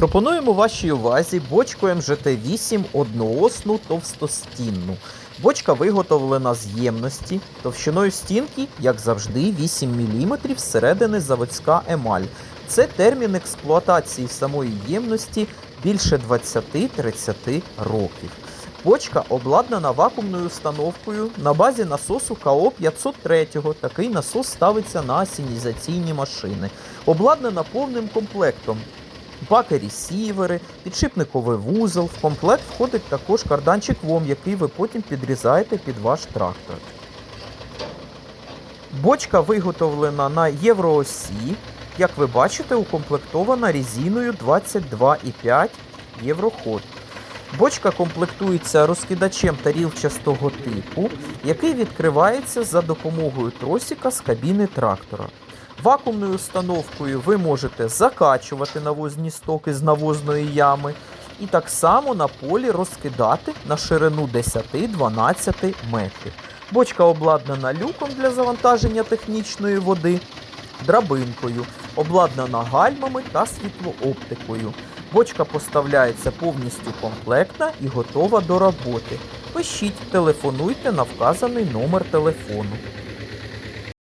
Пропонуємо вашій увазі бочку МЖТ-8 одноосну товстостінну. Бочка виготовлена з ємності, товщиною стінки, як завжди, 8 мм зсередини заводська емаль. Це термін експлуатації самої ємності більше 20-30 років. Бочка обладнана вакуумною установкою на базі насосу КО 503. Такий насос ставиться на асінізаційні машини. Обладнана повним комплектом баки-ресівери, підшипниковий вузол. В комплект входить також карданчик ВОМ, який ви потім підрізаєте під ваш трактор. Бочка виготовлена на євроосі. Як ви бачите, укомплектована резиною 22,5 євроход. Бочка комплектується розкидачем тарілчастого типу, який відкривається за допомогою тросика з кабіни трактора. Вакуумною установкою ви можете закачувати навозні стоки з навозної ями і так само на полі розкидати на ширину 10-12 метрів. Бочка обладнана люком для завантаження технічної води, драбинкою, обладнана гальмами та світлооптикою. Бочка поставляється повністю комплектна і готова до роботи. Пишіть, телефонуйте на вказаний номер телефону.